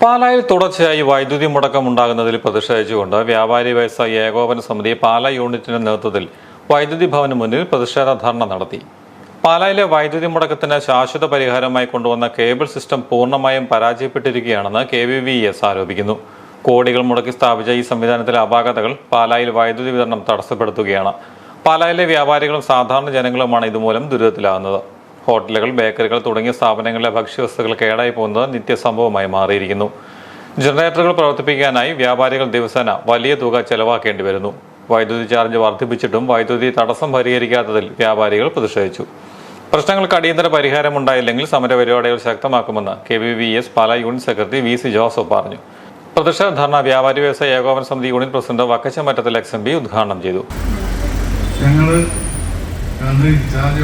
പാലായിൽ തുടർച്ചയായി വൈദ്യുതി മുടക്കം ഉണ്ടാകുന്നതിൽ പ്രതിഷേധിച്ചുകൊണ്ട് വ്യാപാരി വ്യവസായ ഏകോപന സമിതി പാല യൂണിറ്റിന്റെ നേതൃത്വത്തിൽ വൈദ്യുതി ഭവന് മുന്നിൽ പ്രതിഷേധ ധർണ നടത്തി. പാലായിലെ വൈദ്യുതി മുടക്കത്തിന് ശാശ്വത പരിഹാരമായി കൊണ്ടുവന്ന കേബിൾ സിസ്റ്റം പൂർണമായും പരാജയപ്പെട്ടിരിക്കുകയാണെന്ന് കെ വി വി എസ് ആരോപിക്കുന്നു. കോടികൾ മുടക്കി സ്ഥാപിച്ച ഈ സംവിധാനത്തിലെ അപാകതകൾ പാലായിൽ വൈദ്യുതി വിതരണം തടസ്സപ്പെടുത്തുകയാണ്. പാലായിലെ വ്യാപാരികളും സാധാരണ ജനങ്ങളുമാണ് ഇതുമൂലം ദുരിതത്തിലാകുന്നത്. ഹോട്ടലുകൾ ബേക്കറികൾ തുടങ്ങിയ സ്ഥാപനങ്ങളിലെ ഭക്ഷ്യവസ്തുക്കൾ കേടായി പോകുന്നത് നിത്യസംഭവമായി മാറിയിരിക്കുന്നു. ജനറേറ്ററുകൾ പ്രവർത്തിപ്പിക്കാനായി വ്യാപാരികൾ ദിവസേന വലിയ തുക ചെലവാക്കേണ്ടി വരുന്നു. വൈദ്യുതി ചാർജ് വർദ്ധിപ്പിച്ചിട്ടും വൈദ്യുതി തടസ്സം പരിഹരിക്കാത്തതിൽ വ്യാപാരികൾ പ്രതിഷേധിച്ചു. പ്രശ്നങ്ങൾക്ക് അടിയന്തര പരിഹാരമുണ്ടായില്ലെങ്കിൽ സമരപരിപാടികൾ ശക്തമാക്കുമെന്ന് K V V S Pala unit secretary V C Joseph പറഞ്ഞു. പ്രതിഷേധ ധർണ വ്യാപാരി വ്യവസായ ഏകോപന സമിതി യൂണിറ്റ് പ്രസിഡന്റ് വക്കച്ചമറ്റത്തിൽ എക്സ് എം പി ഉദ്ഘാടനം ചെയ്തു. ഞങ്ങൾ ചാർജ്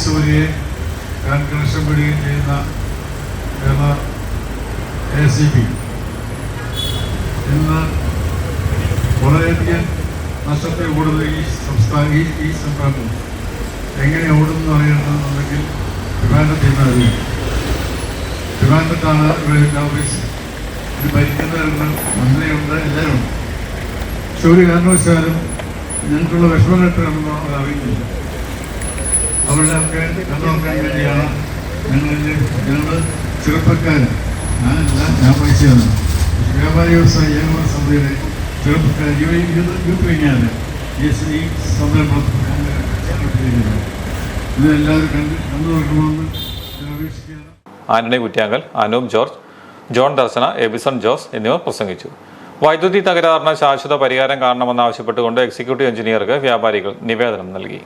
സൂര്യയെ ഞാൻ കണക്ഷൻ വിടുകയും ചെയ്യുന്ന എ സി പി ഇന്ന് വളരെയധികം നഷ്ടത്തെ ഓടുന്ന ഈ സംസ്ഥാന ഈ ഈ സംസ്ഥാനം എങ്ങനെ ഓടുന്നു അറിയണമെന്നുണ്ടെങ്കിൽ ട്രിവാൻഡ്രത്തിൽ അറിയാം ട്രിവാൻഡ്രത്താണ് ഇവരുടെ ഓഫീസ് ഇത് ഭരിക്കുന്നവരുണ്ട് മന്ത്രിയുണ്ട് എല്ലാവരും ഉണ്ട് പക്ഷെ ഒരു കാരണവശാലും ഞങ്ങൾക്കുള്ള വിഷമഘട്ടമാണെന്ന് അവർ അറിയുന്നില്ല അവരുടെയൊക്കെ കണ്ടുനോക്കാൻ വേണ്ടിയാണ് ഞങ്ങളിത് ഞങ്ങൾ ചെറുപ്പക്കാർ ഞാനല്ല ഞാൻ പഠിച്ചതാണ് വ്യാപാരി വ്യവസായ ഏകോപന സമിതിയുടെ ചെറുപ്പക്കാർ യു യൂത്ത് കഴിഞ്ഞാൽ ഈ ഈ സംരംഭം ഇത് എല്ലാവരും കണ്ട് കണ്ടു നോക്കണമെന്ന് ആന്റണി കുറ്റ്യാങ്കൽ അനൂപ് ജോർജ് ജോൺ ദർശന എബിസൺ ജോസ് എന്നിവർ പ്രസംഗിച്ചു. വൈദ്യുതി തകരാറിന് ശാശ്വത പരിഹാരം കാണണമെന്ന് ആവശ്യപ്പെട്ടുകൊണ്ട് എക്സിക്യൂട്ടീവ് എഞ്ചിനീയർക്ക് വ്യാപാരികൾ നിവേദനം നൽകി.